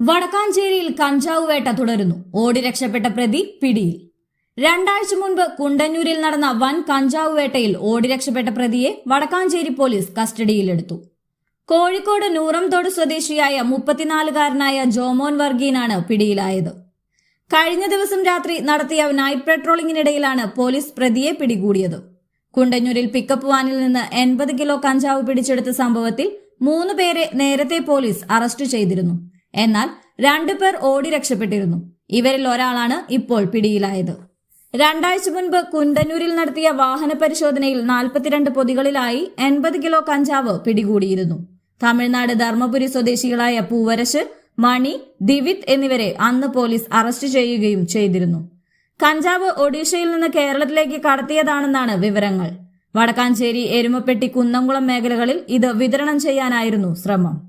വടക്കാഞ്ചേരിയിൽ കഞ്ചാവ് വേട്ട തുടരുന്നു. ഓടി രക്ഷപ്പെട്ട പ്രതി പിടിയിൽ. രണ്ടാഴ്ച മുൻപ് കുണ്ടന്നൂരിൽ നടന്ന വൻ കഞ്ചാവ് വേട്ടയിൽ ഓടി രക്ഷപ്പെട്ട പ്രതിയെ വടക്കാഞ്ചേരി പോലീസ് കസ്റ്റഡിയിലെടുത്തു. കോഴിക്കോട് നൂറംതോട് സ്വദേശിയായ മുപ്പത്തിനാലുകാരനായ ജോമോൻ വർഗീനാണ് പിടിയിലായത്. കഴിഞ്ഞ ദിവസം രാത്രി നടത്തിയ നൈറ്റ് പെട്രോളിംഗിനിടയിലാണ് പോലീസ് പ്രതിയെ പിടികൂടിയത്. കുണ്ടന്നൂരിൽ പിക്കപ്പ് വാനിൽ നിന്ന് എൺപത് കിലോ കഞ്ചാവ് പിടിച്ചെടുത്ത സംഭവത്തിൽ മൂന്ന് പേരെ നേരത്തെ പോലീസ് അറസ്റ്റ് ചെയ്തിരുന്നു. എന്നാൽ രണ്ടുപേർ ഓടി രക്ഷപ്പെട്ടിരുന്നു. ഇവരിൽ ഒരാളാണ് ഇപ്പോൾ പിടിയിലായത്. രണ്ടാഴ്ച മുൻപ് കുണ്ടന്നൂരിൽ നടത്തിയ വാഹന പരിശോധനയിൽ നാൽപ്പത്തിരണ്ട് പൊതികളിലായി എൺപത് കിലോ കഞ്ചാവ് പിടികൂടിയിരുന്നു. തമിഴ്നാട് ധർമ്മപുരി സ്വദേശികളായ പൂവരശ് മണി ദിവിത് എന്നിവരെ അന്ന് പോലീസ് അറസ്റ്റ് ചെയ്യുകയും ചെയ്തിരുന്നു. കഞ്ചാവ് ഒഡീഷയിൽ നിന്ന് കേരളത്തിലേക്ക് കടത്തിയതാണെന്നാണ് വിവരങ്ങൾ. വടക്കാഞ്ചേരി എരുമപ്പെട്ടി കുന്നംകുളം മേഖലകളിൽ ഇത് വിതരണം ചെയ്യാനായിരുന്നു ശ്രമം.